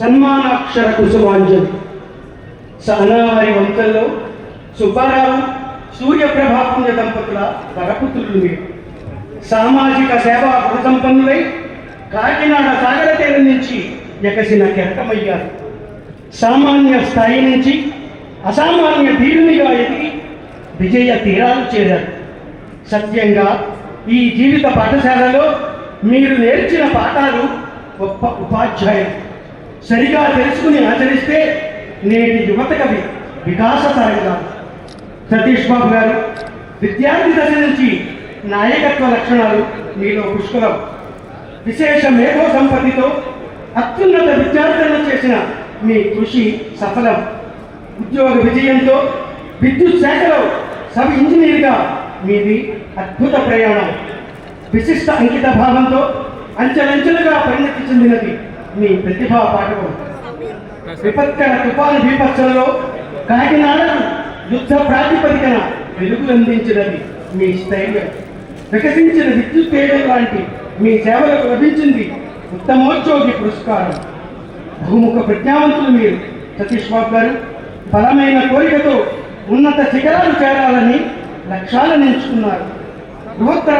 సన్మానాక్షర కుసుమాంజలి సహనావారి వంశంలో సుబ్బారావు సూర్యప్రభాపుణ్య దంపతుల వరపుత్రులు మీరు సామాజిక సేవా గుణ సంపన్నులై కాకినాడ సాగర తీరం నుంచి ఎకసిన కెరటమయ్యారు. సామాన్య స్థాయి నుంచి అసామాన్య ధీరునిగా ఎదిగి విజయ తీరాలు చేరారు. సత్యంగా ఈ జీవిత పాఠశాలలో మీరు నేర్చిన పాఠాలు గొప్ప ఉపాధ్యాయులు. సరిగా తెలుసుకుని ఆచరిస్తే నేటి యువత కవి వికాస సతీష్ బాబు గారు విద్యార్థి దశ నుంచి నాయకత్వ లక్షణాలు మీలో పుష్కలం. విశేష మేధో సంపత్తితో అత్యున్నత విద్యార్థులను చేసిన మీ కృషి సఫలం. ఉద్యోగ విజయంతో విద్యుత్ శాఖలో సబ్ ఇంజనీర్గా మీది అద్భుత ప్రయాణం. విశిష్ట అంకిత భావంతో అంచెలంచెలుగా పరిణతి చెందినది మీ ప్రతిభా పాఠకం విపత్కర తుఫాను బీభత్సంలో కాకినాడను యుద్ధ ప్రాతిపదికన వెలుగులందించినది మీ స్థైర్యం. వికసించిన విద్యుత్ తేజం లాంటి మీ సేవలకు లభించింది ఉత్తమోద్యోగి పురస్కారం. బహుముఖ ప్రజ్ఞావంతులు మీరు. సతీష్ బాబు గారు బలమైన కోరికతో ఉన్నత శిఖరాలు చేరాలని లక్ష్యాలను ఎంచుకున్నారు. బృహత్తర